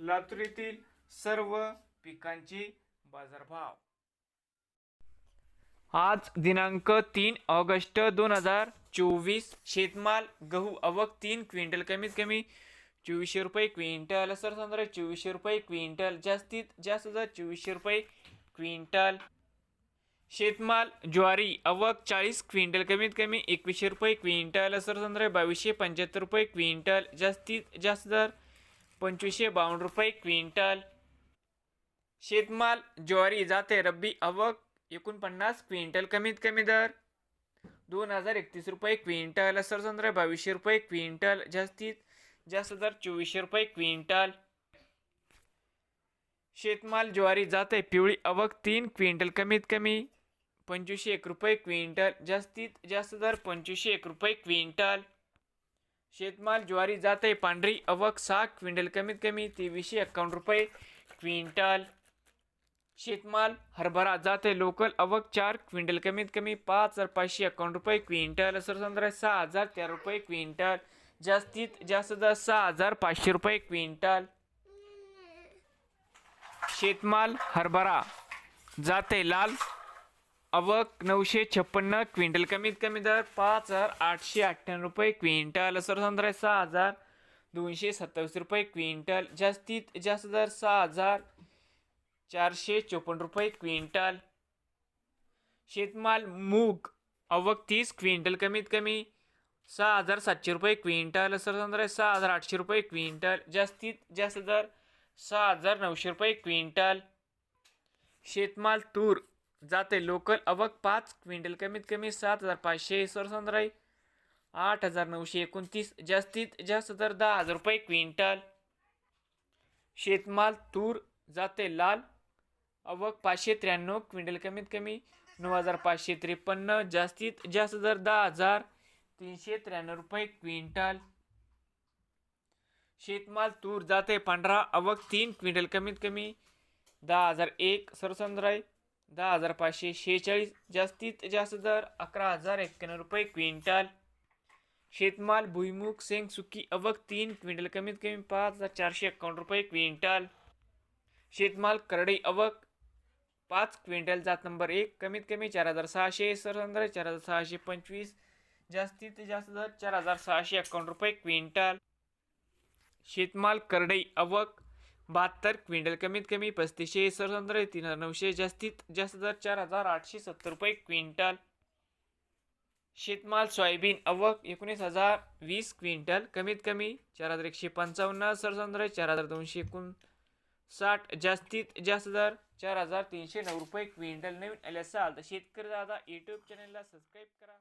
लातूर येथील सर्व पिकांचे बाजारभाव. आज दिनांक तीन ऑगस्ट दोन हजार चोवीस. शेतमाल गहू अवक तीन क्विंटल कमीत कमी चोवीसशे रुपये क्विंटल सरसंद्र चोवीसशे रुपये क्विंटल जास्तीत जास्त जर चोवीसशे रुपये क्विंटल. शेतमाल ज्वारी अवक चाळीस क्विंटल कमीत कमी एकवीसशे रुपये क्विंटल सरसंद्र बावीसशे पंच्याहत्तर रुपये क्विंटल जास्तीत जास्त दर पंचवीसशे बावन्न रुपये क्विंटल. शेतमाल ज्वारी जाते रब्बी अवक एकोणपन्नास क्विंटल कमीत कमी दर. दोन हजार एकतीस रुपये क्विंटल सरसंद्र बावीसशे रुपये क्विंटल जास्तीत जास्त दर चोवीसशे रुपये क्विंटल. शेतमाल ज्वारी जाते पिवळी अवक तीन क्विंटल कमीत कमी पंचवीसशे एक रुपये क्विंटल जास्तीत जास्त दर पंचवीसशे एक रुपये क्विंटल. शेतमाल, ज्वारी जाते पांढरी अवक सहा क्विंटल कमीत कमी तेवीसशे एक्कावन्न रुपये. क्विंटल शेतमाल, हरभरा जाते लोकल अवक चार, क्विंटल कमीत कमी पाच हज़ार पाचशे एक्कावन्न रुपये. क्विंटल सरसंद्र सहा हज़ार तेरा रुपये. क्विंटल जास्तीत जास्त दर सहा हज़ार पाचशे रुपये. क्विंटल शेतमाल, हरभरा जाते लाल अवक नऊशे छप्पन्न क्विंटल कमीत कमी दर पाच हजार आठशे अठ्ठ्याण्णव रुपये क्विंटल सरसंद्र सहा हजार दोनशे सत्तावीस रुपये क्विंटल जास्तीत जास्त दर सहा हजार चारशे चोपन्न रुपये क्विंटल शेतमाल मूग अवक तीस क्विंटल कमीत कमी सहा हजार सातशे रुपये क्विंटल सरसंद्र सहा हजार आठशे रुपये क्विंटल जास्तीत जास्त दर सहा हजार नऊशे रुपये क्विंटल शेतमाल तूर जाते लोकल अवक पाच क्विंटल कमीत कमी सात हजार पाचशे सरसंद्राई आठ हजार नऊशे एकोणतीस जास्तीत जास्त दर दहा हजार रुपये क्विंटल. शेतमाल तूर जाते लाल अवक पाचशे त्र्याण्णव क्विंटल कमीत कमी नऊ हजार पाचशे त्रेपन्न जास्तीत जास्त दर दहा हजार तीनशे त्र्याण्णव रुपये क्विंटल. शेतमाल तूर जाते पांढरा अवक तीन क्विंटल कमीत कमी दहा हजार एक सरसंद्राई दहा हजार पाचशे शेहेचाळीस जास्तीत जास्त दर अकरा हजार एक्क्याण्णव रुपये क्विंटल. शेतमाल भुईमुग सेंग सुकी अवक तीन क्विंटल कमीत कमी पाच हजार चारशे एक्कावन्न रुपये क्विंटल. शेतमाल करडई अवक पाच क्विंटल जात नंबर एक कमीत कमी चार हजार सहाशे सरसंद्र चार हजार सहाशे पंचवीस जास्तीत जास्त दर चार हजार सहाशे एक्कावन्न रुपये क्विंटल. शेतमाल करडई अवक बहात्तर क्विंटल कमीत कमी पस्तीसशे सरसंद्र तीन हजार नऊशे जास्तीत जास्त दर चार हजार आठशे सत्तर रुपये क्विंटल. शेतमाल सोयाबीन अवक एकोणीस हजार वीस क्विंटल. कमीत कमी चार हजार एकशे पंचावन्न सरसंद्र चार हजार दोनशे एकोणसाठ जास्तीत जास्त दर चार हजार तीनशे नऊ रुपये क्विंटल. नवीन आले असाल तर शेतकरी दादा यूट्यूब चॅनलला सबस्क्राईब करा.